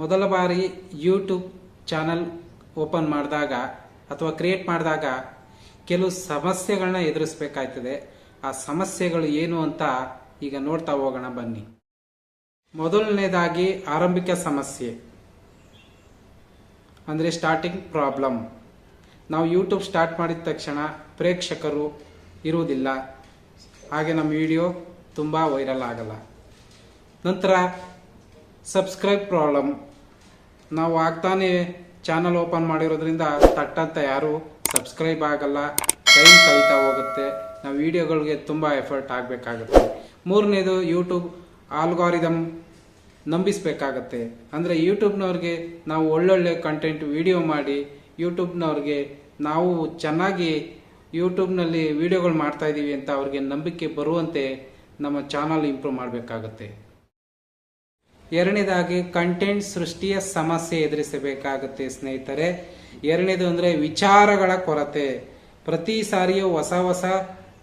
ಮೊದಲ ಬಾರಿ YouTube channel open ಮಾಡಿದಾಗ ಅಥವಾ ಕ್ರಿಯೇಟ್ ಮಾಡಿದಾಗ ಕೆಲವು ಸಮಸ್ಯೆಗಳನ್ನ ಎದುರಿಸಬೇಕಾಯ್ತದೆ. ಆ ಸಮಸ್ಯೆಗಳು ಏನು ಅಂತ ಈಗ ನೋಡ್ತಾ ಹೋಗೋಣ ಬನ್ನಿ. ಮೊದಲನೇದಾಗಿ ಆರಂಭಿಕ ಸಮಸ್ಯೆ. ಅಂದರೆ ಸ್ಟಾರ್ಟಿಂಗ್ ಪ್ರಾಬ್ಲಮ್ ನಾವು ಯೂಟ್ಯೂಬ್ ಸ್ಟಾರ್ಟ್ ಮಾಡಿದ ತಕ್ಷಣ ಪ್ರೇಕ್ಷಕರು ಇರುವುದಿಲ್ಲ. ಹಾಗೆ ನಮ್ಮ ವಿಡಿಯೋ ತುಂಬ ವೈರಲ್ ಆಗಲ್ಲ. ನಂತರ ಸಬ್ಸ್ಕ್ರೈಬ್ ಪ್ರಾಬ್ಲಮ್ ನಾವು ಆಗ್ತಾನೆ ಚಾನಲ್ ಓಪನ್ ಮಾಡಿರೋದ್ರಿಂದ ತಟ್ಟಂತ ಯಾರು ಸಬ್ಸ್ಕ್ರೈಬ್ ಆಗಲ್ಲ, ಟೈಮ್ ಕಳೀತಾ ಹೋಗುತ್ತೆ. ನಾವು ವಿಡಿಯೋಗಳಿಗೆ ತುಂಬ ಎಫರ್ಟ್ ಆಗಬೇಕಾಗುತ್ತೆ. ಮೂರನೇದು ಯೂಟ್ಯೂಬ್ ಆಲ್ಗಾರಿದಮ್ ನಂಬಿಸಬೇಕಾಗತ್ತೆ. ಅಂದರೆ ಯೂಟ್ಯೂಬ್ನವ್ರಿಗೆ ನಾವು ಒಳ್ಳೊಳ್ಳೆ ಕಂಟೆಂಟ್ ವಿಡಿಯೋ ಮಾಡಿ, ಯೂಟ್ಯೂಬ್ನವ್ರಿಗೆ ನಾವು ಚೆನ್ನಾಗಿ ಯೂಟ್ಯೂಬ್ನಲ್ಲಿ ವಿಡಿಯೋಗಳು ಮಾಡ್ತಾಯಿದ್ದೀವಿ ಅಂತ ಅವ್ರಿಗೆ ನಂಬಿಕೆ ಬರುವಂತೆ ನಮ್ಮ ಚಾನಲ್ ಇಂಪ್ರೂವ್ ಮಾಡಬೇಕಾಗತ್ತೆ. ಎರಡನೇದಾಗಿ ಕಂಟೆಂಟ್ ಸೃಷ್ಟಿಯ ಸಮಸ್ಯೆ ಎದುರಿಸಬೇಕಾಗುತ್ತೆ ಸ್ನೇಹಿತರೆ. ಎರಡನೇದು ಅಂದರೆ ವಿಚಾರಗಳ ಕೊರತೆ. ಪ್ರತಿ ಸಾರಿಯೂ ಹೊಸ ಹೊಸ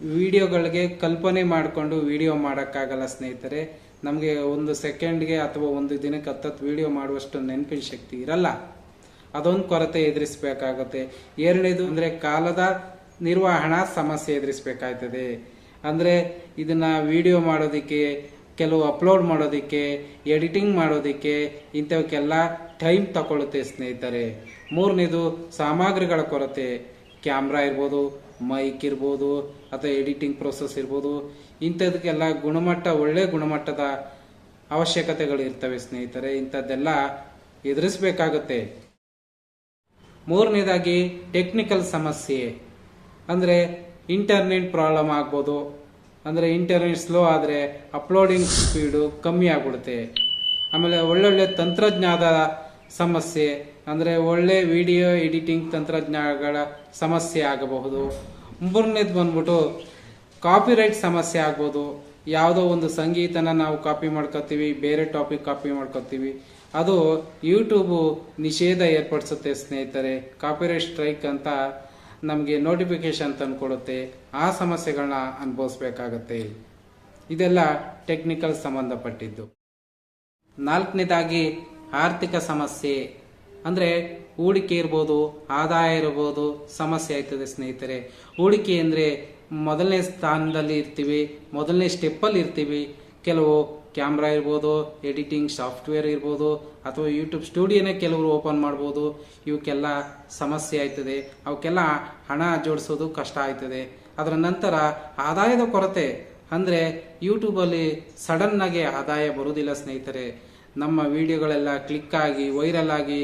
ವಿಡಿಯೋಗಳಿಗೆ ಕಲ್ಪನೆ ಮಾಡಿಕೊಂಡು ವಿಡಿಯೋ ಮಾಡೋಕ್ಕಾಗಲ್ಲ ಸ್ನೇಹಿತರೆ. ನಮಗೆ ಒಂದು ಸೆಕೆಂಡ್ಗೆ ಅಥವಾ ಒಂದು ದಿನಕ್ಕೆ ಹತ್ತತ್ತು ವಿಡಿಯೋ ಮಾಡುವಷ್ಟು ನೆನಪಿನ ಶಕ್ತಿ ಇರಲ್ಲ. ಅದೊಂದು ಕೊರತೆ ಎದುರಿಸಬೇಕಾಗುತ್ತೆ. ಎರಡನೇದು ಅಂದರೆ ಕಾಲದ ನಿರ್ವಹಣಾ ಸಮಸ್ಯೆ ಎದುರಿಸಬೇಕಾಗ್ತದೆ. ಅಂದರೆ ಇದನ್ನು ವಿಡಿಯೋ ಮಾಡೋದಕ್ಕೆ ಕೆಲವು ಅಪ್ಲೋಡ್ ಮಾಡೋದಕ್ಕೆ ಎಡಿಟಿಂಗ್ ಮಾಡೋದಕ್ಕೆ ಇಂಥವಕ್ಕೆಲ್ಲ ಟೈಮ್ ತಗೊಳ್ಳುತ್ತೆ ಸ್ನೇಹಿತರೆ. ಮೂರನೇದು ಸಾಮಗ್ರಿಗಳ ಕೊರತೆ. ಕ್ಯಾಮ್ರಾ ಇರ್ಬೋದು ಮೈಕ್ ಇರ್ಬೋದು, ಅಥವಾ ಎಡಿಟಿಂಗ್ ಪ್ರೊಸೆಸ್ ಇರ್ಬೋದು, ಇಂಥದಕ್ಕೆಲ್ಲ ಗುಣಮಟ್ಟ, ಒಳ್ಳೆ ಗುಣಮಟ್ಟದ ಅವಶ್ಯಕತೆಗಳು ಇರ್ತವೆ ಸ್ನೇಹಿತರೆ. ಇಂಥದ್ದೆಲ್ಲ ಎದುರಿಸಬೇಕಾಗುತ್ತೆ. ಮೂರನೇದಾಗಿ ಟೆಕ್ನಿಕಲ್ ಸಮಸ್ಯೆ. ಅಂದರೆ ಇಂಟರ್ನೆಟ್ ಪ್ರಾಬ್ಲಮ್ ಆಗ್ಬೋದು ಅಂದರೆ ಇಂಟರ್ನೆಟ್ ಸ್ಲೋ ಆದರೆ ಅಪ್ಲೋಡಿಂಗ್ ಸ್ಪೀಡು ಕಮ್ಮಿ ಆಗ್ಬಿಡುತ್ತೆ. ಆಮೇಲೆ ಒಳ್ಳೊಳ್ಳೆ ತಂತ್ರಜ್ಞಾನದ ಸಮಸ್ಯೆ, ಅಂದರೆ ಒಳ್ಳೆ ವಿಡಿಯೋ ಎಡಿಟಿಂಗ್ ತಂತ್ರಜ್ಞಾನಗಳ ಸಮಸ್ಯೆ ಆಗಬಹುದು. ಮೂರನೇದು ಬಂದ್ಬಿಟ್ಟು ಕಾಪಿರೈಟ್ ಸಮಸ್ಯೆ ಆಗ್ಬೋದು. ಯಾವುದೋ ಒಂದು ಸಂಗೀತನ ನಾವು ಕಾಪಿ ಮಾಡ್ಕೋತೀವಿ, ಬೇರೆ ಟಾಪಿಕ್ ಕಾಪಿ ಮಾಡ್ಕೋತೀವಿ. ಅದು ಯೂಟ್ಯೂಬು ನಿಷೇಧ ಏರ್ಪಡಿಸುತ್ತೆ ಸ್ನೇಹಿತರೆ. ಕಾಪಿರೈಟ್ ಸ್ಟ್ರೈಕ್ ಅಂತ ನಮಗೆ ನೋಟಿಫಿಕೇಶನ್ ತಂದುಕೊಡುತ್ತೆ, ಆ ಸಮಸ್ಯೆಗಳನ್ನ ಅನುಭವಿಸ್ಬೇಕಾಗತ್ತೆ. ಇದೆಲ್ಲ ಟೆಕ್ನಿಕಲ್ ಸಂಬಂಧಪಟ್ಟಿದ್ದು. ನಾಲ್ಕನೇದಾಗಿ, ಆರ್ಥಿಕ ಸಮಸ್ಯೆ. ಅಂದರೆ ಹೂಡಿಕೆ ಇರ್ಬೋದು, ಆದಾಯ ಇರ್ಬೋದು, ಸಮಸ್ಯೆ ಆಯ್ತದೆ ಸ್ನೇಹಿತರೆ. ಹೂಡಿಕೆ ಅಂದರೆ ಮೊದಲನೇ ಸ್ಥಾನದಲ್ಲಿ ಇರ್ತೀವಿ, ಮೊದಲನೇ ಸ್ಟೆಪ್ಪಲ್ಲಿ ಇರ್ತೀವಿ. ಕೆಲವು ಕ್ಯಾಮ್ರಾ ಇರ್ಬೋದು, ಎಡಿಟಿಂಗ್ ಸಾಫ್ಟ್ವೇರ್ ಇರ್ಬೋದು, ಅಥವಾ ಯೂಟ್ಯೂಬ್ ಸ್ಟುಡಿಯೋನೇ ಕೆಲವರು ಓಪನ್ ಮಾಡ್ಬೋದು, ಇವಕ್ಕೆಲ್ಲ ಸಮಸ್ಯೆ ಆಯ್ತದೆ. ಅವಕ್ಕೆಲ್ಲ ಹಣ ಜೋಡಿಸೋದು ಕಷ್ಟ ಆಯ್ತದೆ. ಅದರ ನಂತರ ಆದಾಯದ ಕೊರತೆ ಅಂದರೆ ಯೂಟ್ಯೂಬಲ್ಲಿ ಸಡನ್ನಾಗಿ ಆದಾಯ ಬರುವುದಿಲ್ಲ ಸ್ನೇಹಿತರೆ. ನಮ್ಮ ವಿಡಿಯೋಗಳೆಲ್ಲ ಕ್ಲಿಕ್ ಆಗಿ, ವೈರಲ್ ಆಗಿ,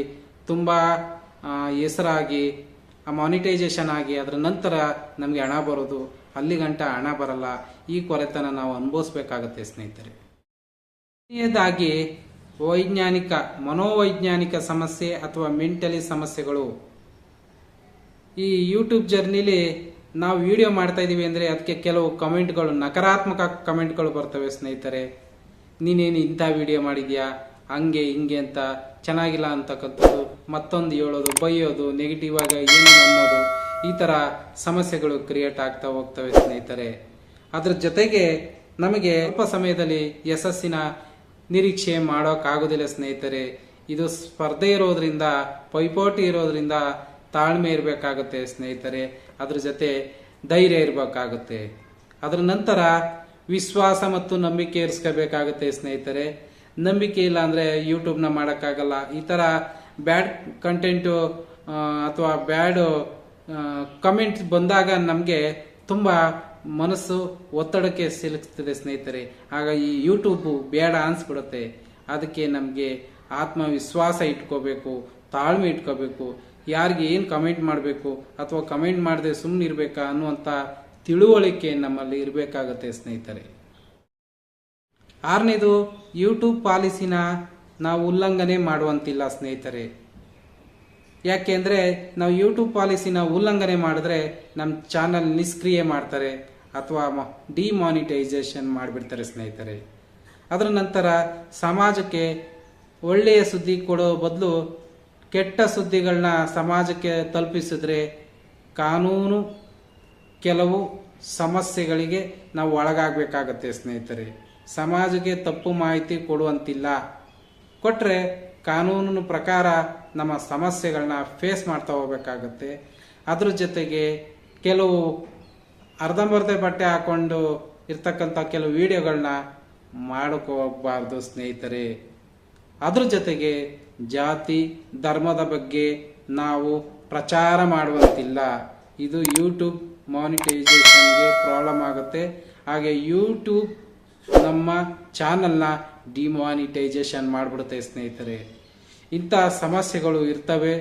ತುಂಬ ಹೆಸರಾಗಿ ಮಾನಿಟೈಸೇಷನ್ ಆಗಿ ಅದರ ನಂತರ ನಮಗೆ ಹಣ ಬರೋದು. ಅಲ್ಲಿ ಗಂಟ ಹಣ ಬರಲ್ಲ. ಈ ಕೊರತೆನ ನಾವು ಅನುಭವಿಸ್ಬೇಕಾಗತ್ತೆ ಸ್ನೇಹಿತರೆ. ಕೊನೆಯದಾಗಿ ವೈಜ್ಞಾನಿಕ, ಮನೋವೈಜ್ಞಾನಿಕ ಸಮಸ್ಯೆ ಅಥವಾ ಮೆಂಟಲಿ ಸಮಸ್ಯೆಗಳು. ಈ ಯೂಟ್ಯೂಬ್ ಜರ್ನಿಲಿ ನಾವು ವಿಡಿಯೋ ಮಾಡ್ತಾ ಇದ್ದೀವಿ ಅಂದರೆ ಅದಕ್ಕೆ ಕೆಲವು ಕಮೆಂಟ್ಗಳು, ನಕಾರಾತ್ಮಕ ಕಮೆಂಟ್ಗಳು ಬರ್ತವೆ ಸ್ನೇಹಿತರೆ. ನೀನೇನು ಇಂಥ ವಿಡಿಯೋ ಮಾಡಿದ್ಯಾ? ಹಂಗೆ, ಹಿಂಗೆ ಅಂತ, ಚೆನ್ನಾಗಿಲ್ಲ ಅಂತಕ್ಕಂಥದ್ದು, ಮತ್ತೊಂದು ಹೇಳೋದು, ಬೈಯೋದು ನೆಗೆಟಿವ್ ಆಗಿ ಏನು ಅನ್ನೋದು, ಈ ಥರ ಸಮಸ್ಯೆಗಳು ಕ್ರಿಯೇಟ್ ಆಗ್ತಾ ಹೋಗ್ತವೆ ಸ್ನೇಹಿತರೆ. ಅದ್ರ ಜೊತೆಗೆ ನಮಗೆ ಸ್ವಲ್ಪ ಸಮಯದಲ್ಲಿ ಯಶಸ್ಸಿನ ನಿರೀಕ್ಷೆ ಮಾಡೋಕ್ಕಾಗೋದಿಲ್ಲ ಸ್ನೇಹಿತರೆ. ಇದು ಸ್ಪರ್ಧೆ ಇರೋದ್ರಿಂದ, ಪೈಪೋಟಿ ಇರೋದ್ರಿಂದ ತಾಳ್ಮೆ ಇರಬೇಕಾಗುತ್ತೆ ಸ್ನೇಹಿತರೆ. ಅದ್ರ ಜೊತೆ ಧೈರ್ಯ ಇರಬೇಕಾಗುತ್ತೆ. ಅದರ ನಂತರ ವಿಶ್ವಾಸ ಮತ್ತು ನಂಬಿಕೆ ಇರಿಸ್ಕೋಬೇಕಾಗುತ್ತೆ ಸ್ನೇಹಿತರೆ. ನಂಬಿಕೆ ಇಲ್ಲ ಅಂದರೆ ಯೂಟ್ಯೂಬ್ನ ಮಾಡೋಕ್ಕಾಗಲ್ಲ. ಈ ಥರ ಬ್ಯಾಡ್ ಕಂಟೆಂಟು ಅಥವಾ ಬ್ಯಾಡು ಕಮೆಂಟ್ ಬಂದಾಗ ನಮಗೆ ತುಂಬ ಮನಸ್ಸು ಒತ್ತಡಕ್ಕೆ ಸಿಲುಕ್ತದೆ ಸ್ನೇಹಿತರೆ. ಆಗ ಈ ಯೂಟ್ಯೂಬ್ ಬೇಡ ಅನ್ಸ್ಬಿಡುತ್ತೆ. ಅದಕ್ಕೆ ನಮಗೆ ಆತ್ಮವಿಶ್ವಾಸ ಇಟ್ಕೋಬೇಕು, ತಾಳ್ಮೆ ಇಟ್ಕೋಬೇಕು. ಯಾರಿಗೆ ಏನು ಕಮೆಂಟ್ ಮಾಡಬೇಕು ಅಥವಾ ಕಮೆಂಟ್ ಮಾಡದೆ ಸುಮ್ಮನೆ ಇರಬೇಕಾ ಅನ್ನುವಂಥ ತಿಳುವಳಿಕೆ ನಮ್ಮಲ್ಲಿ ಇರಬೇಕಾಗತ್ತೆ ಸ್ನೇಹಿತರೆ. ಆರನೇದು ಯೂಟ್ಯೂಬ್ ಪಾಲಿಸಿನ ನಾವು ಉಲ್ಲಂಘನೆ ಮಾಡುವಂತಿಲ್ಲ ಸ್ನೇಹಿತರೆ. ಯಾಕೆಂದರೆ ನಾವು ಯೂಟ್ಯೂಬ್ ಪಾಲಿಸಿನ ಉಲ್ಲಂಘನೆ ಮಾಡಿದ್ರೆ ನಮ್ಮ ಚಾನಲ್ ನಿಷ್ಕ್ರಿಯೆ ಮಾಡ್ತಾರೆ. ಅಥವಾ ಡಿಮಾನಿಟೈಸೇಷನ್ ಮಾಡಿಬಿಡ್ತಾರೆ ಸ್ನೇಹಿತರೆ. ಅದರ ನಂತರ ಸಮಾಜಕ್ಕೆ ಒಳ್ಳೆಯ ಸುದ್ದಿ ಕೊಡೋ ಬದಲು ಕೆಟ್ಟ ಸುದ್ದಿಗಳನ್ನ ಸಮಾಜಕ್ಕೆ ತಲುಪಿಸಿದ್ರೆ ಕಾನೂನು ಕೆಲವು ಸಮಸ್ಯೆಗಳಿಗೆ ನಾವು ಒಳಗಾಗಬೇಕಾಗತ್ತೆ ಸ್ನೇಹಿತರೆ. ಸಮಾಜಕ್ಕೆ ತಪ್ಪು ಮಾಹಿತಿ ಕೊಡುವಂತಿಲ್ಲ. ಕೊಟ್ಟರೆ ಕಾನೂನಿನ ಪ್ರಕಾರ ನಮ್ಮ ಸಮಸ್ಯೆಗಳನ್ನ ಫೇಸ್ ಮಾಡ್ತಾ ಹೋಗ್ಬೇಕಾಗತ್ತೆ. ಅದ್ರ ಜೊತೆಗೆ ಕೆಲವು ಅರ್ಧಂಬರ್ಧ ಬಟ್ಟೆ ಹಾಕೊಂಡು ಇರ್ತಕ್ಕಂಥ ಕೆಲವು ವಿಡಿಯೋಗಳನ್ನ ಹೋಗಬಾರ್ದು ಸ್ನೇಹಿತರೆ. ಅದ್ರ ಜೊತೆಗೆ ಜಾತಿ, ಧರ್ಮದ ಬಗ್ಗೆ ನಾವು ಪ್ರಚಾರ ಮಾಡುವಂತಿಲ್ಲ. ಇದು ಯೂಟ್ಯೂಬ್ ಮಾನಿಟೈಸೇಷನ್ಗೆ ಪ್ರಾಬ್ಲಮ್ ಆಗುತ್ತೆ. ಹಾಗೆ ಯೂಟ್ಯೂಬ್ ನಮ್ಮ ಚಾನಲ್ನ ಡಿಮಾನಿಟೈಸೇಷನ್ ಮಾಡಿಬಿಡುತ್ತೆ ಸ್ನೇಹಿತರೆ. ಇಂಥ ಸಮಸ್ಯೆಗಳು ಇರ್ತವೆ.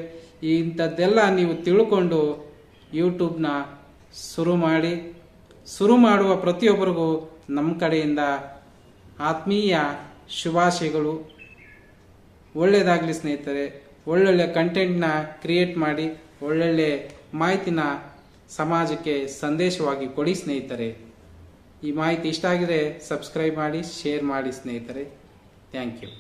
ಇಂಥದ್ದೆಲ್ಲ ನೀವು ತಿಳ್ಕೊಂಡು ಯೂಟ್ಯೂಬ್ನ ಶುರು ಮಾಡಿ, ಶುರು ಮಾಡುವ ಪ್ರತಿಯೊಬ್ಬರಿಗೂ ನಮ್ಮ ಕಡೆಯಿಂದ ಆತ್ಮೀಯ ಶುಭಾಶಯಗಳು. ಒಳ್ಳೆಯದಾಗಲಿ ಸ್ನೇಹಿತರೆ, ಒಳ್ಳೊಳ್ಳೆ ಕಂಟೆಂಟ್ನ ಕ್ರಿಯೇಟ್ ಮಾಡಿ, ಒಳ್ಳೊಳ್ಳೆ ಮಾಹಿತಿನ ಸಮಾಜಕ್ಕೆ ಸಂದೇಶವಾಗಿ ಕೊಡಿ ಸ್ನೇಹಿತರೆ. ಈ ಮಾಹಿತಿ ಇಷ್ಟ ಆಗಿದೆ ಸಬ್ಸ್ಕ್ರೈಬ್ ಮಾಡಿ ಶೇರ್ ಮಾಡಿ ಸ್ನೇಹಿತರೆ. Thank you